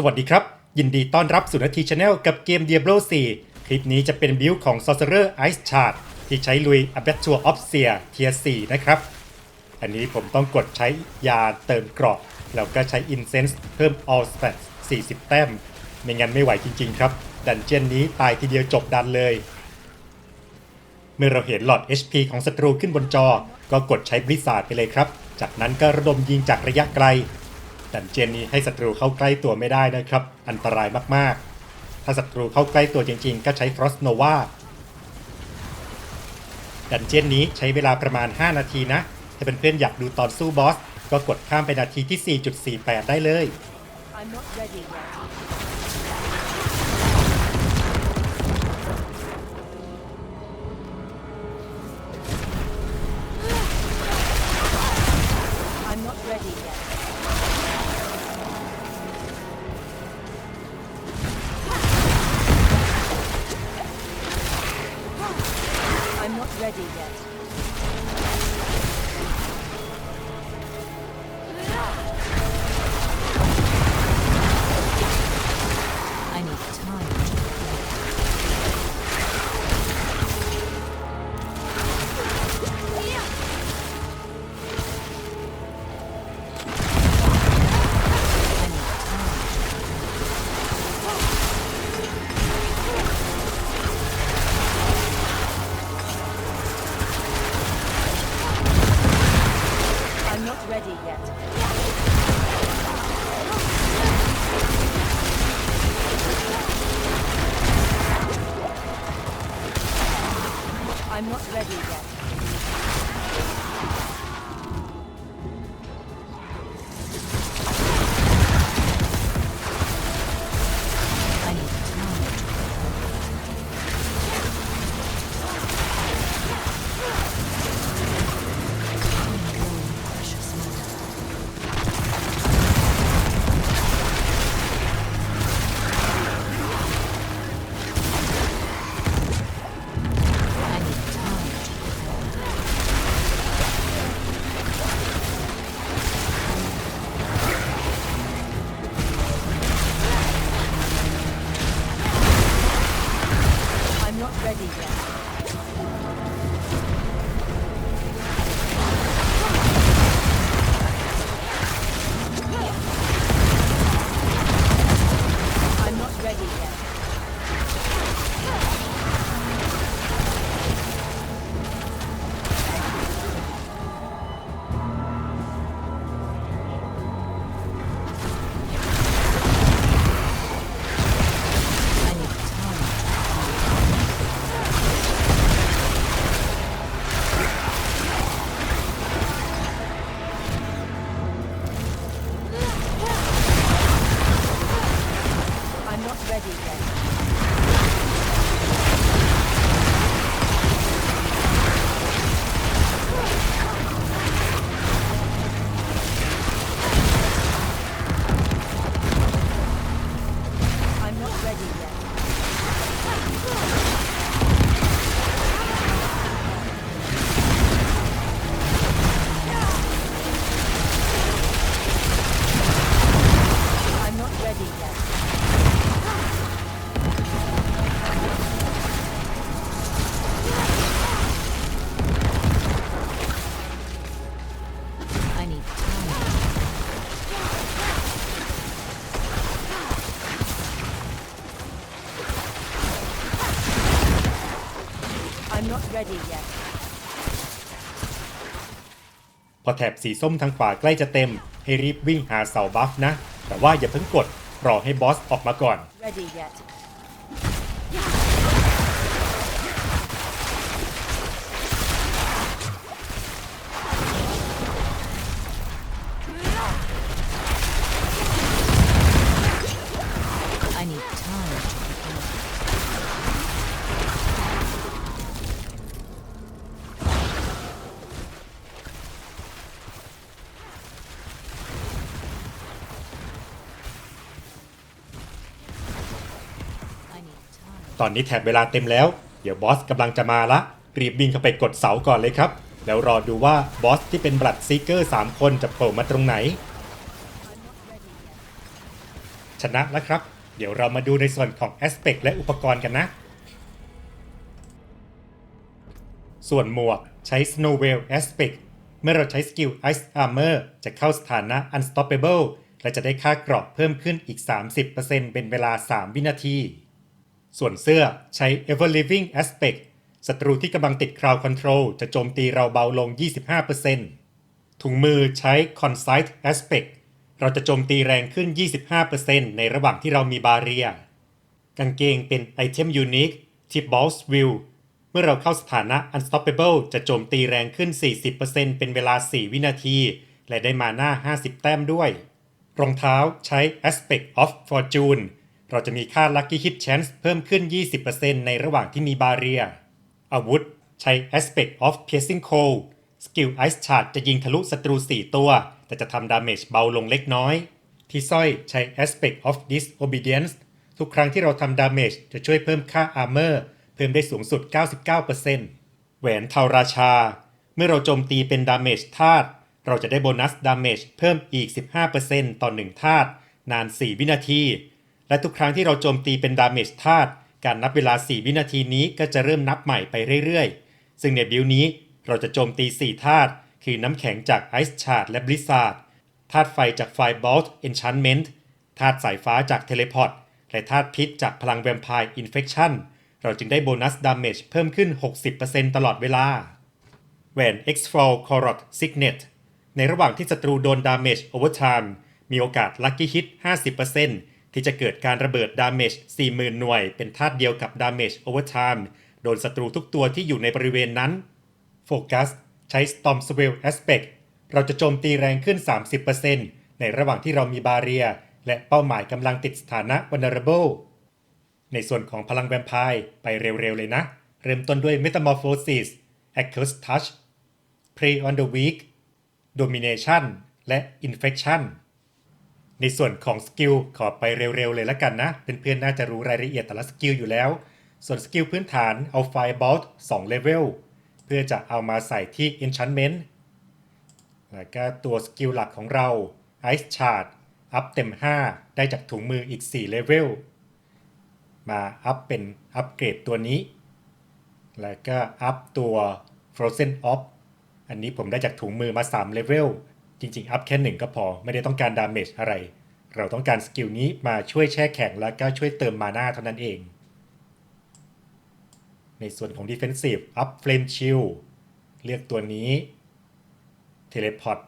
สวัสดีครับ ยินดีต้อนรับสู่นาทีชาแนลกับเกม Diablo 4 คลิปนี้จะเป็นบิลของ Sorcerer Ice Shard ที่ใช้ลุย Aperture of Seer เทีย4นะครับ อันนี้ผมต้องกดใช้ยาเติมกราะแล้วก็ใช้ Incense เพิ่ม All Stats 40 แต้ม ไม่งั้นไม่ไหวจริง ๆ ครับ ดันเจียนนี้ตายทีเดียวจบดันเลย เมื่อเราเห็นหลอด HP ของศัตรูขึ้นบนจอ ก็กดใช้บริษัทไปเลยครับ จากนั้นก็ระดมยิงจากระยะไกล ดันเจียนนี้ให้ศัตรูเข้าใกล้ตัวไม่ได้นะครับ อันตรายมากๆ ถ้าศัตรูเข้าใกล้ตัวจริงๆ ก็ใช้ฟรอสโนวาดันเจียนนี้ใช้เวลาประมาณ 5 นาทีนะ ถ้าเเพื่อนๆอยากดูตอนสู้บอส ก็กดข้ามไปนาทีที่ 4.48 ได้เลย I'm not ready yet. Ready yet. Ready yet. พอแถบสีส้มทางขวาใกล้จะเต็ม ให้รีบวิ่งหาเสาบัฟนะ แต่ว่าอย่าเพิ่งกด รอให้บอสออกมาก่อน Ready yet. ตอนนี้แถบเวลาเต็มแล้ว เดี๋ยวบอสกำลังจะมาละ รีบวิ่งเข้าไปกดเสาก่อนเลยครับ แล้วรอดูว่าบอสที่เป็นบลัดซีเกอร์3คนจะโผล่มาตรงไหน ชนะแล้วครับ เดี๋ยวเรามาดูในส่วนของ Aspect และอุปกรณ์กันนะ ส่วนหมวกใช้ Snowwell Aspect เมื่อเราใช้สกิล Ice Armor จะเข้าสถานะ Unstoppable และจะได้ค่าเกราะเพิ่มขึ้นอีก 30%เป็นเวลา 3 วินาที ส่วนเสื้อใช้ Ever Living Aspect ศัตรูที่กำลังติด Crowd Control จะโจมตีเราเบาลง 25%ถุงมือใช้ Concise Aspect เราจะโจมตีแรงขึ้น 25%ในระหว่างที่เรามีบาเรีย กางเกงเป็นไอเทมยูนิคที่ Boss Will เมื่อเราเข้าสถานะ Unstoppable จะโจมตีแรงขึ้น 40%เป็นเวลา 4 วินาที และได้มาหน้า 50 แต้มด้วย รองเท้าใช้ Aspect of Fortune เราจะมีค่า Lucky Hit Chance เพิ่มขึ้น 20%ในระหว่างที่มีบาเรีย อาวุธ ใช้ Aspect of Piercing Cold สกิล Ice Charge จะยิงทะลุศัตรู 4 ตัว แต่จะทำดาเมจเบาลงเล็กน้อย ที่สร้อยใช้ Aspect of Disobedience ทุกครั้งที่เราทำดาเมจจะช่วยเพิ่มค่า Armor เพิ่มได้สูงสุด 99%แหวนเทาราชา เมื่อเราโจมตีเป็นดาเมจธาตุเราจะได้โบนัสดาเมจเพิ่มอีก 15%ต่อ1ธาตุนาน 4 วินาที และทุกครั้งที่เราโจมตีเป็นดาเมจธาตุการนับเวลา 4 วินาทีนี้ก็จะเริ่มนับใหม่ไปเรื่อยๆ ซึ่งในบิลนี้เราจะโจมตี 4 ธาตุคือน้ำแข็งจาก Ice Shard และ Blizzard ธาตุไฟจาก Firebolt Enchantment ธาตุสายฟ้าจาก Teleport และธาตุพิษจากพลังแวมไพร์ Infection เราจึงได้โบนัสดาเมจเพิ่มขึ้น 60%ตลอดเวลาแหวน X-Fall Corot Signet ในระหว่างที่ศัตรูโดนดาเมจ Overtime มีโอกาส Lucky Hit 50% ที่จะเกิดการระเบิดดาเมจ40,000 หน่วย เป็นธาตุเดียวกับดาเมจ Overtime โดนศัตรูทุกตัวที่อยู่ในบริเวณนั้น โฟกัส ใช้ Storm Swell Aspect เราจะโจมตีแรงขึ้น 30%ในระหว่างที่เรามีบาเรีย และเป้าหมายกำลังติดสถานะ Vulnerable ในส่วนของพลังแวมไพร์ไปเร็วๆเลยนะ เริ่มต้นด้วย Metamorphosis Accurate Touch Prey on the Weak Domination และ Infection ในส่วนของสกิลขอไปเร็วๆเลยละกันนะ เพื่อนๆน่าจะรู้รายละเอียดแต่ละสกิลอยู่แล้ว ส่วนสกิลพื้นฐานเอา Firebolt 2 level เพื่อจะเอามาใส่ที่ Enchantment แล้วก็ตัวสกิลหลักของเรา Ice Shard อัพเต็ม 5 ได้จากถุงมืออีก4เลเวลมาอัพเป็นอัปเกรดตัวนี้ แล้วก็อัพตัว Frozen Off อันนี้ผมได้จากถุงมือมา3เลเวล จริงๆ อัพแค่1ก็พอไม่ได้ต้องการดาเมจอะไร เราต้องการสกิลนี้มาช่วยแช่แข็งแล้วก็ช่วยเติมมานาเท่านั้นเอง ในส่วนของ Defensive Up Flame Shield เลือกตัวนี้ Teleport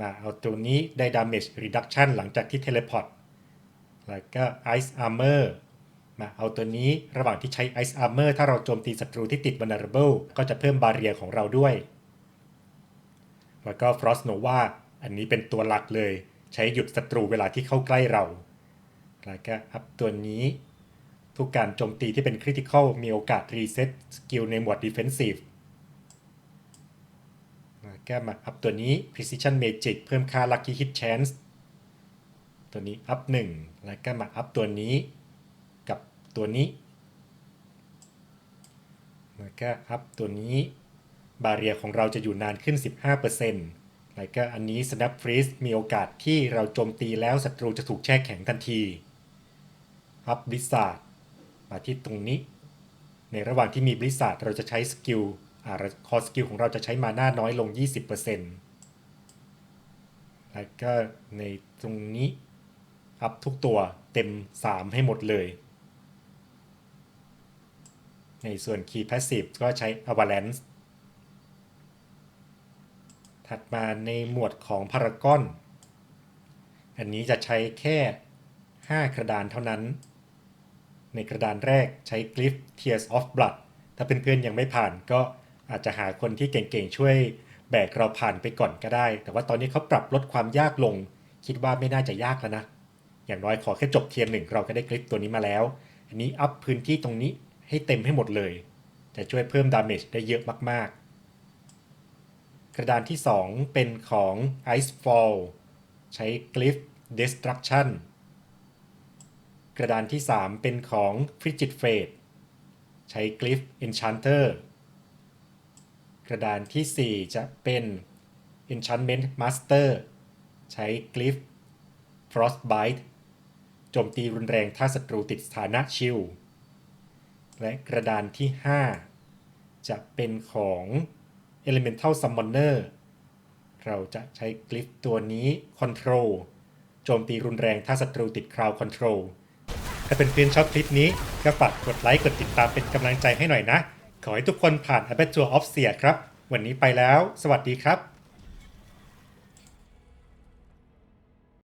มาเอาตัวนี้ได้ Damage Reduction หลังจากที่ Teleport แล้วก็ Ice Armor มาเอาตัวนี้ระหว่างที่ใช้ Ice Armor ถ้าเราโจมตีศัตรูที่ติด Vulnerable ก็จะเพิ่มบาเรียของเราด้วย แล้วก็ Frost Nova อันนี้เป็นตัวหลักเลย ใช้หยุดศัตรูเวลาที่เข้าใกล้เรา แล้วก็อัพตัวนี้ ทุกการโจมตีที่เป็น Critical มีโอกาสรีเซ็ตสกิลในหมวด Defensive แล้วก็มาอัพตัวนี้ Precision Magic เพิ่มค่า Lucky Hit Chance ตัวนี้อัพ1แล้วก็มาอัพตัวนี้กับตัวนี้แล้วก็อัพตัวนี้ บาเรียของเราจะอยู่นานขึ้น 15%แล้วก็อันนี้ Snap Freeze มีโอกาสที่เราโจมตีแล้วศัตรูจะถูกแช่แข็งทันทีอัพ Blizzard มาที่ตรงนี้ ในระหว่างที่มี Blizzard เราจะใช้สกิลคอสกิลของเราจะใช้มาหน้าน้อยลง 20%แล้วก็ในตรงนี้อัพทุกตัวเต็ม 3 ให้หมดเลย ในส่วน Key Passive ก็ใช้ Avalanche ถัดมาในหมวดของ Paragon อันนี้จะใช้แค่ 5 กระดานเท่านั้น ในกระดานแรกใช้ Glyph Tears of Blood ถ้าเพื่อนๆยังไม่ผ่านก็อาจจะหาคนที่เก่งๆช่วยแบกเราผ่านไปก่อนก็ได้ แต่ว่าตอนนี้เขาปรับลดความยากลง คิดว่าไม่น่าจะยากแล้วนะ อย่างน้อยขอแค่จบเทียนหนึ่งเราก็ได้คลิปตัวนี้มาแล้ว อันนี้อัพพื้นที่ตรงนี้ให้เต็มให้หมดเลย จะช่วยเพิ่มดาเมจได้เยอะมากๆก ระดานที่ 2 เป็นของ Ice Fall ใช้ Glyph Destruction กระดานที่ 3 เป็นของ Frigid Fate ใช้ Glyph Enchanter กระดานทีสี่ 4 จะเป็น Enchantment Master ใช้ Glyph Frostbite โจมตีรุนแรงถ้าศัตรูติดสถานะชิลและกระดานที่ 5 จะเป็นของ Elemental Summoner เราจะใช้กลิฟตัวนี้ Control โจมตีรุนแรงถ้าศัตรูติด Crowd Control ถ้าเป็นเพื่อนชอบคลิปนี้ก็ฝากกดไลค์กดติดตามเป็นกำลังใจให้หน่อยนะ ขอให้ทุกคนผ่าน a b a t u r of s e a ครับ วันนี้ไปแล้ว สวัสดีครับ